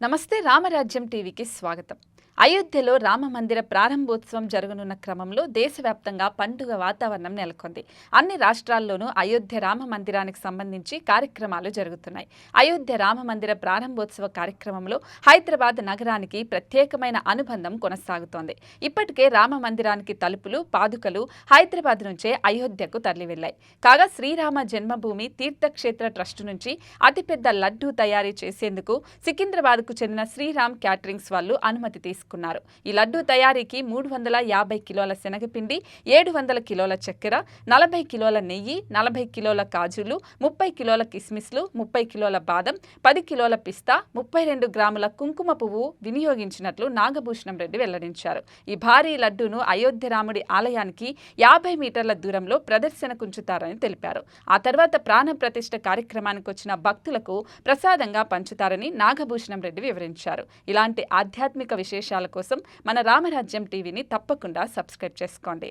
నమస్తే రామరాజ్యం టీవీకి స్వాగతం అయోధ్యలో రామ మందిర ప్రారంభోత్సవం జరగనున్న క్రమంలో దేశవ్యాప్తంగా పండుగ వాతావరణం నెలకొంది. అన్ని రాష్ట్రాల్లోనూ అయోధ్య రామ మందిరానికి సంబంధించి కార్యక్రమాలు జరుగుతున్నాయి. అయోధ్య రామ మందిర ప్రారంభోత్సవ కార్యక్రమంలో హైదరాబాద్ నగరానికి ప్రత్యేకమైన అనుబంధం కొనసాగుతోంది. ఇప్పటికే రామ మందిరానికి తలుపులు పాదుకలు హైదరాబాద్ నుంచే అయోధ్యకు తరలివెళ్ళాయి కాగా శ్రీరామ జన్మభూమి తీర్థక్షేత్ర ట్రస్టు నుంచి అతిపెద్ద లడ్డూ తయారీ చేసేందుకు సికింద్రాబాద్కు చెందిన శ్రీరామ్ క్యాటరింగ్స్ వాళ్ళు అనుమతి తీసుకున్నారు. ఈ లడ్డూ తయారీకి మూడు వందల యాభై కిలోల శనగపిండి ఏడు వందల కిలోల చక్కెర నలభై కిలోల నెయ్యి నలభై కిలోల కాజులు ముప్పై కిలోల కిస్మిస్లు ముప్పై కిలోల బాదం పది కిలోల పిస్తా ముప్పై రెండు గ్రాముల కుంకుమ పువ్వు వినియోగించినట్లు నాగభూషణం రెడ్డి వెల్లడించారు. ఈ భారీ లడ్డూను అయోధ్య రాముడి ఆలయానికి యాభై మీటర్ల దూరంలో ప్రదర్శనకుంచుతారని తెలిపారు. ఆ తర్వాత ప్రాణ ప్రతిష్ఠ కార్యక్రమానికి వచ్చిన భక్తులకు ప్రసాదంగా పంచుతారని నాగభూషణం రెడ్డి వివరించారు. ఇలాంటి ఆధ్యాత్మిక విశేషాల కోసం మన రామరాజ్యం టీవీని తప్పకుండా సబ్స్క్రైబ్ చేసుకోండి.